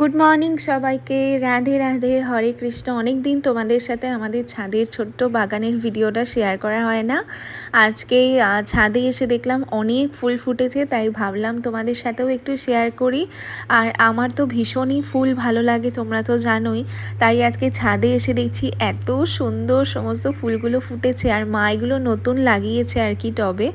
Good morning সবাইকে। রাধে রাধে, হরে কৃষ্ণ। অনেক দিন তোমাদের সাথে আমাদের ছাদের ছোট্ট বাগানের ভিডিওটা শেয়ার করা হয় না। আজকে ছাদে এসে দেখলাম অনেক ফুল ফুটেছে, তাই ভাবলাম তোমাদের সাথেও একটু শেয়ার করি। আর আমার তো ভীষণই ফুল ভালো লাগে, তোমরা তো জানোই। তাই আজকে ছাদে এসে দেখছি এত সুন্দর সমস্ত ফুলগুলো ফুটেছে, আর মা এগুলো নতুন লাগিয়েছে আর কি টবে।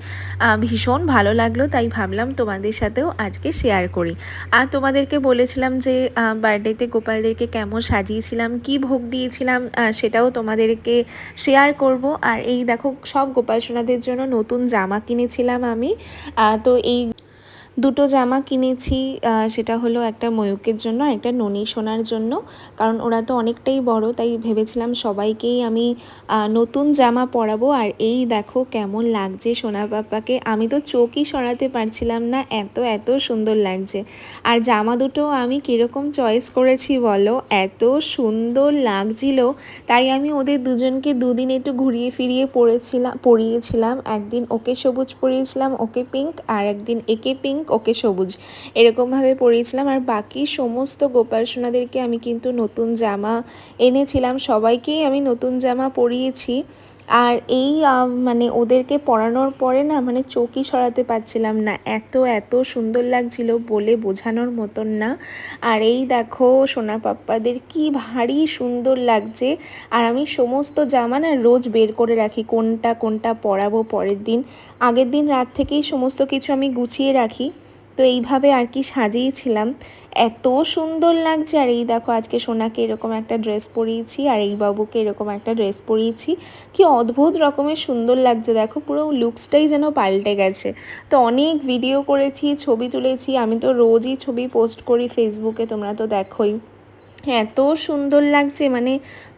ভীষণ ভালো লাগল, তাই ভাবলাম তোমাদের সাথেও আজকে শেয়ার করি। আর তোমাদেরকে বলেছিলাম যে বার্থডেতে গোপালদেরকে কেমন সাজিয়েছিলাম, কি ভোগ দিয়েছিলাম সেটাও তোমাদেরকে শেয়ার করব। আর এই দেখো, সব গোপাল সোনাদের জন্য নতুন জামা কিনেছিলাম আমি। তো এই দুটো জামা কিনেছি সেটা হলো একটা ময়ূকের জন্য, একটা ননি সোনার জন্য। কারণ ওরা তো অনেকটাই বড়, তাই ভেবেছিলাম সবাইকেই আমি নতুন জামা পরাবো। আর এই দেখো কেমন লাগছে সোনা পাপাকে আমি তো চোখই সরাতে পারছিলাম না, এত এত সুন্দর লাগছে। আর জামা দুটো আমি কীরকম চয়েস করেছি বলো? এত সুন্দর লাগছিল। তাই আমি ওদের দুজনকে দুদিন একটু ঘুরিয়ে ফিরিয়ে পরেছিলাম পরিয়েছিলাম। একদিন ওকে সবুজ পরিয়েছিলাম, ওকে পিঙ্ক আর একদিন একে পিঙ্ক ওকে সবুজ এরকমভাবে পরিয়েছিলাম। আর বাকি সমস্ত গোপাল সোনাদেরকে আমি কিন্তু নতুন জামা এনেছিলাম। সবাইকেই আমি নতুন জামা পরিয়েছি। আর এই মানে ওদেরকে পরানোর পরে না মানে চোখই সরাতে পারছিলাম না। এত এত সুন্দর লাগছিল বলে বোঝানোর মতন না। আর এই দেখো সোনা পাপ্পাদের কি ভারী সুন্দর লাগছে। আর আমি সমস্ত জামা না রোজ বের করে রাখি, কোনটা কোনটা পরাবো পরের দিন। আগের দিন রাত থেকেই সমস্ত কিছু আমি গুছিয়ে রাখি। তো এইভাবে আর কি সাজিয়েছিলাম। এত সুন্দর লাগছে। আর এই দেখো, আজকে সোনাকে এরকম একটা ড্রেস পরিয়েছি, আর এই বাবুকে এরকম একটা ড্রেস পরিয়েছি। কি অদ্ভুত রকমের সুন্দর লাগছে। দেখো, পুরো লুকসটাই যেন পাল্টে গেছে। তো অনেক ভিডিও করেছি, ছবি তুলেছি। আমি তো রোজই ছবি পোস্ট করি ফেসবুকে তোমরা তো দেখোই। এত সুন্দর লাগছে। মানে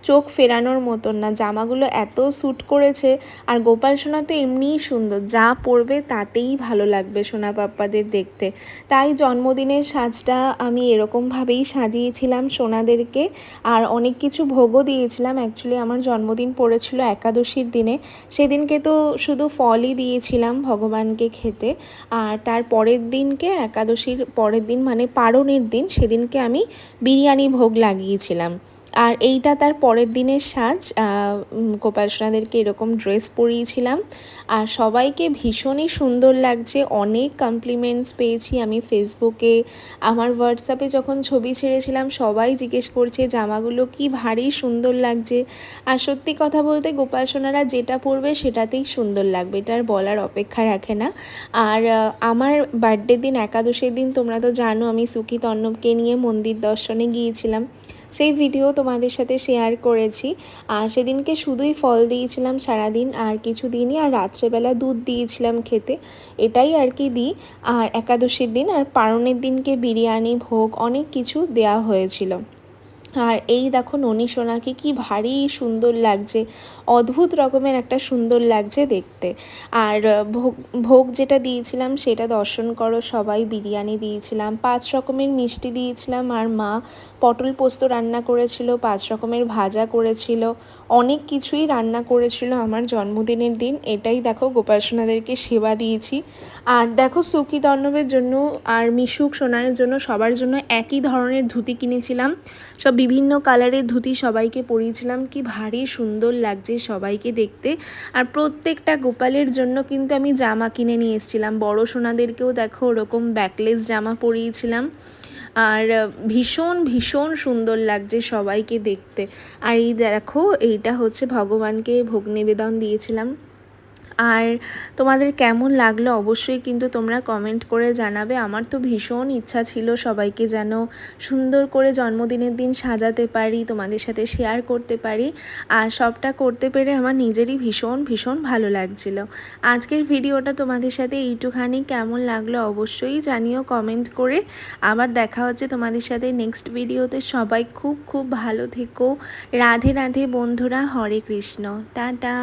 চোখ ফেরানোর মতন না। জামাগুলো এত স্যুট করেছে। আর গোপাল সোনা তো এমনিই সুন্দর। যা পরবে তাতেই ভালো লাগবে সোনা পাপ্পাদের দেখতে। তাই জন্মদিনের সাজটা আমি এরকমভাবেই সাজিয়েছিলাম সোনাদেরকে। আর অনেক কিছু ভোগও দিয়েছিলাম। অ্যাকচুয়ালি আমার জন্মদিন পড়েছিল একাদশীর দিনে। সেদিনকে তো শুধু ফলই দিয়েছিলাম ভগবানকে খেতে। আর তার পরের দিনকে, একাদশীর পরের দিন মানে পারণের দিন, সেদিনকে আমি বিরিয়ানি ভোগ লাগিয়েছিলাম। আর এইটা তার পরের দিনের সাজ গোপাল সোনাদেরকে এরকম ড্রেস পরিয়েছিলাম। আর সবাইকে ভীষণই সুন্দর লাগছে, অনেক কমপ্লিমেন্টস পেয়েছি আমি ফেসবুকে আমার হোয়াটসঅ্যাপে যখন ছবি ছেড়েছিলাম, সবাই জিজ্ঞেস করছে, জামাগুলো কি ভারী সুন্দর লাগছে? আর সত্যি কথা বলতে গোপাল সোনারা যেটা পরবে সেটাতেই সুন্দর লাগবে এটা আর বলার অপেক্ষা রাখে না। আর আমার বার্থডে দিন, একাদশের দিন, তোমরা তো জানো, আমি সুখী তন্নবকে নিয়ে মন্দির দর্শনে গিয়েছিলাম। সেই ভিডিও তোমাদের সাথে শেয়ার করেছি। আর সেদিনকে শুধুই ফল দিয়েছিলাম সারাদিন, আর কিছু দিনই আর রাত্রেবেলা দুধ দিয়েছিলাম খেতে। এটাই আর কি দিই। আর একাদশীর দিন আর পারণের দিনকে বিরিয়ানি, ভোগ অনেক কিছু দেয়া হয়েছিল। আর এই দেখো ননী সোনাকে কি ভারী সুন্দর লাগছে। অদ্ভুত রকমের একটা সুন্দর লাগছে দেখতে। আর ভোগ ভোগ যেটা দিয়েছিলাম সেটা দর্শন করো সবাই। বিরিয়ানি দিয়েছিলাম, পাঁচ রকমের মিষ্টি দিয়েছিলাম আর মা পটল পোস্ত রান্না করেছিল, পাঁচ রকমের ভাজা করেছিল, অনেক কিছুই রান্না করেছিল আমার জন্মদিনের দিন। এটাই দেখো গোপাল সোনাদেরকে সেবা দিয়েছি। আর দেখো সুখী দর্ণবের জন্য আর মিশুক সোনায়ের জন্য সবার জন্য একই ধরনের ধুতি কিনেছিলাম। সব বিভিন্ন কালারের ধুতি সবাইকে পরিয়েছিলাম। কি ভারী সুন্দর লাগছে সবাইকে দেখতে। আর প্রত্যেকটা গোপালের জন্য কিন্তু আমি জামা কিনে নিয়ে এসেছিলাম। বড় সোনাদেরকেও দেখো ওরকম ব্যাকলেস জামা পরিয়েছিলাম। আর ভীষণ ভীষণ সুন্দর লাগছে সবাইকে দেখতে। আর এই দেখো, এইটা হচ্ছে ভগবানকে ভোগ নিবেদন দিয়েছিলাম। আর তোমাদের কেমন লাগল অবশ্যই কিন্তু তোমরা কমেন্ট করে জানাবে। আমার তো ভীষণ ইচ্ছা ছিল সবাইকে যেন সুন্দর করে জন্মদিনের দিন সাজাতে পারি, তোমাদের সাথে শেয়ার করতে পারি। আর সবটা করতে পেরে আমার নিজেরই ভীষণ ভীষণ ভালো লাগছিল। আজকের ভিডিওটা তোমাদের সাথে এইটুখানি। কেমন লাগল অবশ্যই জানিও কমেন্ট করে। আবার দেখা হচ্ছে তোমাদের সাথে নেক্সট ভিডিওতে সবাই খুব খুব ভালো থেকো। রাধে রাধে বন্ধুরা, হরে কৃষ্ণ। টাটা।